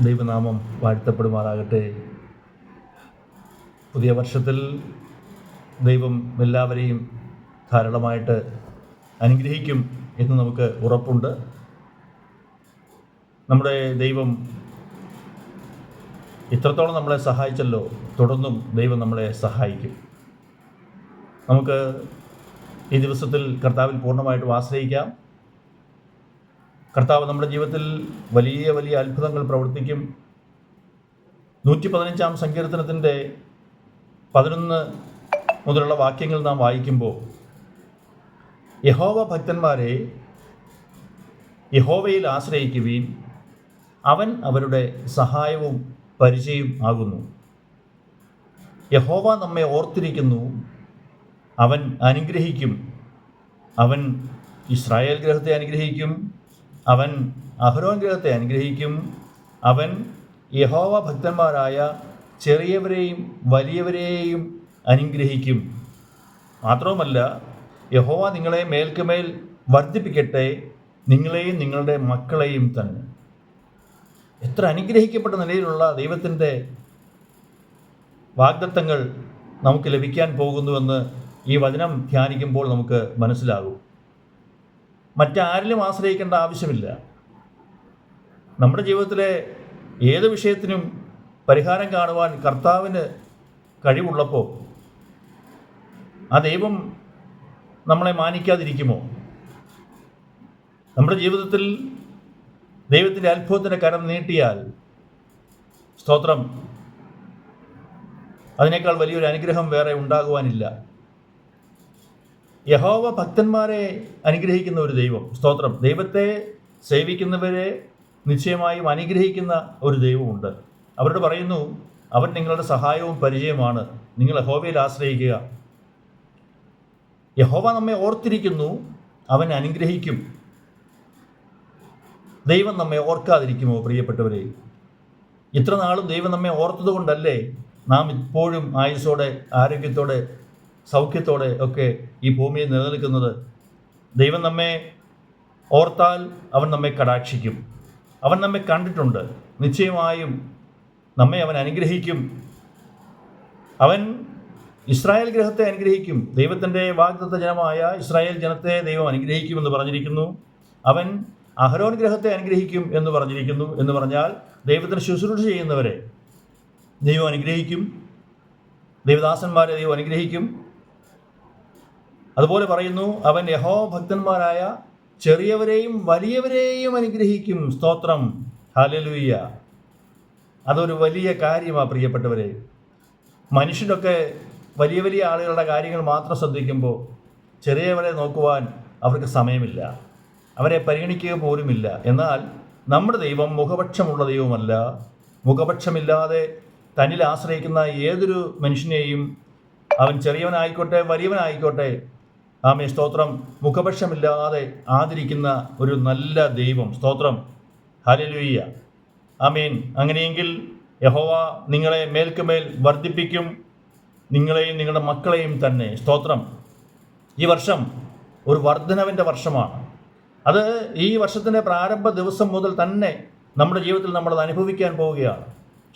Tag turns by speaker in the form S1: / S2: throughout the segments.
S1: ദൈവനാമം വാഴ്ത്തപ്പെടുമാറാകട്ടെ. പുതിയ വർഷത്തിൽ ദൈവം എല്ലാവരെയും ധാരാളമായിട്ട് അനുഗ്രഹിക്കും എന്ന് നമുക്ക് ഉറപ്പുണ്ട്. നമ്മുടെ ദൈവം ഇത്രത്തോളം നമ്മളെ സഹായിച്ചല്ലോ തുടർന്നും ദൈവം നമ്മളെ സഹായിക്കും. നമുക്ക് ഈ ദിവസത്തിൽ കർത്താവിൽ പൂർണമായിട്ടും ആശ്രയിക്കാം. കർത്താവ് നമ്മുടെ ജീവിതത്തിൽ വലിയ വലിയ അത്ഭുതങ്ങൾ പ്രവർത്തിക്കും. നൂറ്റി പതിനഞ്ചാം സങ്കീർത്തനത്തിന്റെ പതിനൊന്ന് മുതലുള്ള വാക്യങ്ങൾ നാം വായിക്കുമ്പോൾ യഹോവ ഭക്തന്മാരെ യഹോവയിൽ ആശ്രയിക്കുവീൻ. അവൻ അവരുടെ സഹായവും പരിചയം ആകുന്നു. യഹോവ നമ്മെ ഓർത്തിരിക്കുന്നു. അവൻ അനുഗ്രഹിക്കും. അവൻ ഇസ്രായേൽ ഗ്രഹത്തെ അനുഗ്രഹിക്കും. അവൻ അഹരോൻ ഗ്രഹത്തെ അനുഗ്രഹിക്കും. അവൻ യഹോവ ഭക്തന്മാരായ ചെറിയവരെയും വലിയവരെയും അനുഗ്രഹിക്കും. മാത്രവുമല്ല യഹോവ നിങ്ങളെ മേൽക്കുമേൽ വർദ്ധിപ്പിക്കട്ടെ നിങ്ങളെയും നിങ്ങളുടെ മക്കളെയും തന്നെ. എത്ര അനുഗ്രഹിക്കപ്പെട്ട നിലയിലുള്ള ദൈവത്തിന്റെ വാഗ്ദത്തങ്ങൾ നമുക്ക് ലഭിക്കാൻ പോകുന്നുവെന്ന് ഈ വചനം ധ്യാനിക്കുമ്പോൾ നമുക്ക് മനസ്സിലാകും. മറ്റാരിലും ആശ്രയിക്കേണ്ട ആവശ്യമില്ല. നമ്മുടെ ജീവിതത്തിലെ ഏത് വിഷയത്തിനും പരിഹാരം കാണുവാൻ കർത്താവിന് കഴിവുള്ളപ്പോൾ ആ ദൈവം നമ്മളെ മാനിക്കാതിരിക്കുമോ? നമ്മുടെ ജീവിതത്തിൽ ദൈവത്തിന്റെ അത്ഭുതത്തിന്റെ കരം നീട്ടിയാൽ സ്തോത്രം. അതിനേക്കാൾ വലിയൊരു അനുഗ്രഹം വേറെ ഉണ്ടാകുവാനില്ല. യഹോവ ഭക്തന്മാരെ അനുഗ്രഹിക്കുന്ന ഒരു ദൈവം. സ്തോത്രം. ദൈവത്തെ സേവിക്കുന്നവരെ നിശ്ചയമായും അനുഗ്രഹിക്കുന്ന ഒരു ദൈവമുണ്ട്. അവരോട് പറയുന്നു അവൻ നിങ്ങളുടെ സഹായവും പരിചയമാണ് നിങ്ങൾ യഹോവയിൽ ആശ്രയിക്കുക. യഹോവ നമ്മെ ഓർത്തിരിക്കുന്നു അവൻ അനുഗ്രഹിക്കും. ദൈവം നമ്മെ ഓർക്കാതിരിക്കുമോ പ്രിയപ്പെട്ടവരെ? ഇത്ര നാളും ദൈവം നമ്മെ ഓർത്തതുകൊണ്ടല്ലേ നാം ഇപ്പോഴും ആയുസ്സോടെ ആരോഗ്യത്തോടെ സൗഖ്യത്തോടെ ഒക്കെ ഈ ഭൂമിയിൽ നിലനിൽക്കുന്നത്. ദൈവം നമ്മെ ഓർത്താൽ അവൻ നമ്മെ കടാക്ഷിക്കും. അവൻ നമ്മെ കണ്ടിട്ടുണ്ട്. നിശ്ചയമായും നമ്മെ അവൻ അനുഗ്രഹിക്കും. അവൻ ഇസ്രായേൽ ഗ്രഹത്തെ അനുഗ്രഹിക്കും. ദൈവത്തിന്റെ വാഗ്ദത്ത ജനമായ ഇസ്രായേൽ ജനത്തെ ദൈവം അനുഗ്രഹിക്കുമെന്ന് പറഞ്ഞിരിക്കുന്നു. അവൻ അഹരോൻ ഗ്രഹത്തെ അനുഗ്രഹിക്കും എന്ന് പറഞ്ഞിരിക്കുന്നു എന്ന് പറഞ്ഞാൽ ദൈവത്തിന് ശുശ്രൂഷ ചെയ്യുന്നവരെ ദൈവം അനുഗ്രഹിക്കും. ദൈവദാസന്മാരെ ദൈവം അനുഗ്രഹിക്കും. അതുപോലെ പറയുന്നു അവൻ യഹോ ഭക്തന്മാരായ ചെറിയവരെയും വലിയവരെയും അനുഗ്രഹിക്കും. സ്തോത്രം. ഹലലുയ്യ അതൊരു വലിയ കാര്യമാണ് പ്രിയപ്പെട്ടവരെ. മനുഷ്യരൊക്കെ വലിയ വലിയ ആളുകളുടെ കാര്യങ്ങൾ മാത്രം ശ്രദ്ധിക്കുമ്പോൾ ചെറിയവരെ നോക്കുവാൻ അവർക്ക് സമയമില്ല. അവരെ പരിഗണിക്കുക പോലുമില്ല. എന്നാൽ നമ്മുടെ ദൈവം മുഖപക്ഷമുള്ള ദൈവമല്ല. മുഖപക്ഷമില്ലാതെ തന്നിൽ ആശ്രയിക്കുന്ന ഏതൊരു മനുഷ്യനെയും അവൻ ചെറിയവനായിക്കോട്ടെ വലിയവനായിക്കോട്ടെ ആമേ സ്തോത്രം. മുഖപക്ഷമില്ലാതെ ആദരിക്കുന്ന ഒരു നല്ല ദൈവം. സ്തോത്രം. ഹലലുയ്യ ആമീൻ. അങ്ങനെയെങ്കിൽ യഹോവ നിങ്ങളെ മേൽക്കുമേൽ വർദ്ധിപ്പിക്കും. നിങ്ങളെയും നിങ്ങളുടെ മക്കളെയും തന്നെ. സ്തോത്രം. ഈ വർഷം ഒരു വർധനവിന്റെ വർഷമാണ്. അത് ഈ വർഷത്തിന്റെ പ്രാരംഭ ദിവസം മുതൽ തന്നെ നമ്മുടെ ജീവിതത്തിൽ നമ്മളത് അനുഭവിക്കാൻ പോവുകയാണ്.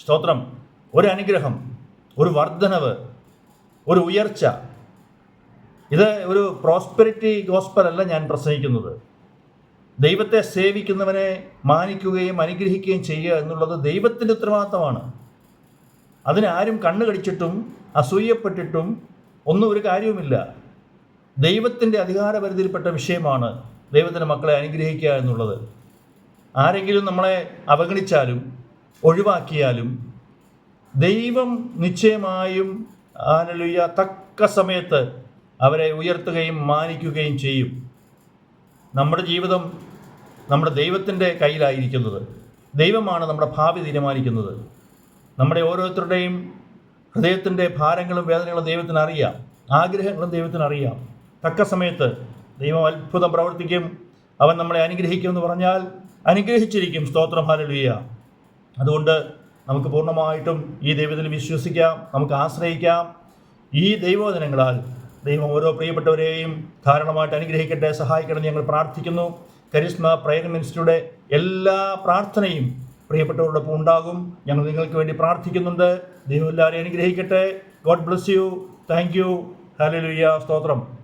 S1: സ്തോത്രം. ഒരു അനുഗ്രഹം ഒരു വർധനവ്. ഒരു ഉയർച്ച. ഇത് ഒരു പ്രോസ്പെരിറ്റി ഗോസ്പൽ അല്ല ഞാൻ പ്രസംഗിക്കുന്നത്. ദൈവത്തെ സേവിക്കുന്നവനെ മാനിക്കുകയും അനുഗ്രഹിക്കുകയും ചെയ്യുക എന്നുള്ളത് ദൈവത്തിന്റെ ഉത്തരവാദിത്തമാണ്. അതിനാരും കണ്ണു കടിച്ചിട്ടും അസൂയപ്പെട്ടിട്ടും ഒന്നും ഒരു കാര്യവുമില്ല. ദൈവത്തിന്റെ അധികാരപരിധിയിൽപ്പെട്ട വിഷയമാണ് ദൈവത്തിന്റെ മക്കളെ അനുഗ്രഹിക്കുക എന്നുള്ളത്. ആരെങ്കിലും നമ്മളെ അവഗണിച്ചാലും ഒഴിവാക്കിയാലും ദൈവം നിശ്ചയമായും ആനലുയ്യ തക്ക സമയത്ത് അവരെ ഉയർത്തുകയും മാനിക്കുകയും ചെയ്യും. നമ്മുടെ ജീവിതം നമ്മുടെ ദൈവത്തിന്റെ കയ്യിലായിരിക്കുന്നത്. ദൈവമാണ് നമ്മുടെ ഭാവി തീരുമാനിക്കുന്നത്. നമ്മുടെ ഓരോരുത്തരുടെയും ഹൃദയത്തിന്റെ ഭാരങ്ങളും വേദനകളും ദൈവത്തിന് അറിയാം. ആഗ്രഹങ്ങളും ദൈവത്തിന് അറിയാം. തക്ക സമയത്ത് ദൈവം അത്ഭുതം പ്രവർത്തിക്കും. അവൻ നമ്മളെ അനുഗ്രഹിക്കുമെന്ന് പറഞ്ഞാൽ അനുഗ്രഹിച്ചിരിക്കും. സ്തോത്രം ഹാലലുയ്യ അതുകൊണ്ട് നമുക്ക് പൂർണമായിട്ടും ഈ ദൈവത്തിൽ വിശ്വസിക്കാം. നമുക്ക് ആശ്രയിക്കാം. ഈ ദൈവവചനങ്ങളാൽ ദൈവം ഓരോ പ്രിയപ്പെട്ടവരെയും ധാരണമായിട്ട് അനുഗ്രഹിക്കട്ടെ സഹായിക്കണമെന്ന് ഞങ്ങൾ പ്രാർത്ഥിക്കുന്നു. കരിസ്മ പ്രയർ മിനിസ്റ്ററുടെ എല്ലാ പ്രാർത്ഥനയും പ്രിയപ്പെട്ടവരോടൊപ്പം ഉണ്ടാകും. ഞങ്ങൾ നിങ്ങൾക്ക് വേണ്ടി പ്രാർത്ഥിക്കുന്നുണ്ട്. ദൈവം എല്ലാവരെയും അനുഗ്രഹിക്കട്ടെ. God bless you. Thank you. Hallelujah. സ്തോത്രം.